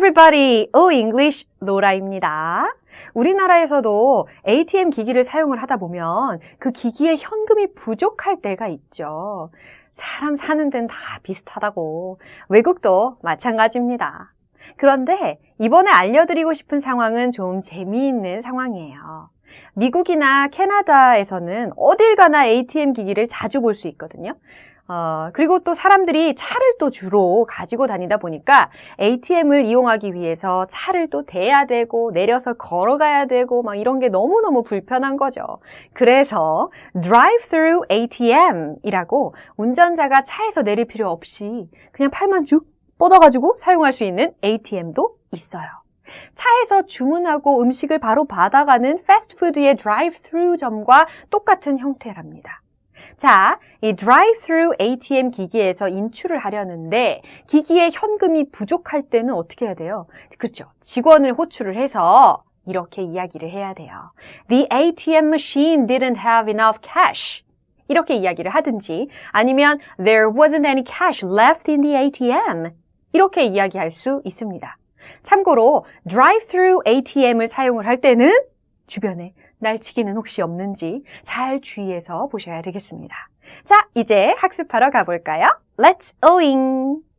everybody! Oh English 로라입니다. 우리나라에서도 ATM 기기를 사용을 하다 보면 그 기기에 현금이 부족할 때가 있죠. 사람 사는 데는 다 비슷하다고. 외국도 마찬가지입니다. 그런데 이번에 알려드리고 싶은 상황은 좀 재미있는 상황이에요. 미국이나 캐나다에서는 어딜 가나 ATM 기기를 자주 볼 수 있거든요. 어, 그리고 또 사람들이 차를 또 주로 가지고 다니다 보니까 ATM을 이용하기 위해서 차를 또 대야 되고 내려서 걸어가야 되고 막 이런 게 너무너무 불편한 거죠. 그래서 drive-through ATM이라고 운전자가 차에서 내릴 필요 없이 그냥 팔만 쭉 뻗어가지고 사용할 수 있는 ATM도 있어요. 차에서 주문하고 음식을 바로 받아가는 패스트푸드의 drive-through점과 똑같은 형태랍니다. 자, 이 drive-through ATM 기기에서 인출을 하려는데 기기에 현금이 부족할 때는 어떻게 해야 돼요? 그렇죠. 직원을 호출을 해서 이렇게 이야기를 해야 돼요. The ATM machine didn't have enough cash. 이렇게 이야기를 하든지 아니면 there wasn't any cash left in the ATM. 이렇게 이야기할 수 있습니다. 참고로 drive-through ATM을 사용을 할 때는 주변에 날치기는 혹시 없는지 잘 주의해서 보셔야 되겠습니다. 자, 이제 학습하러 가볼까요? Let's oing!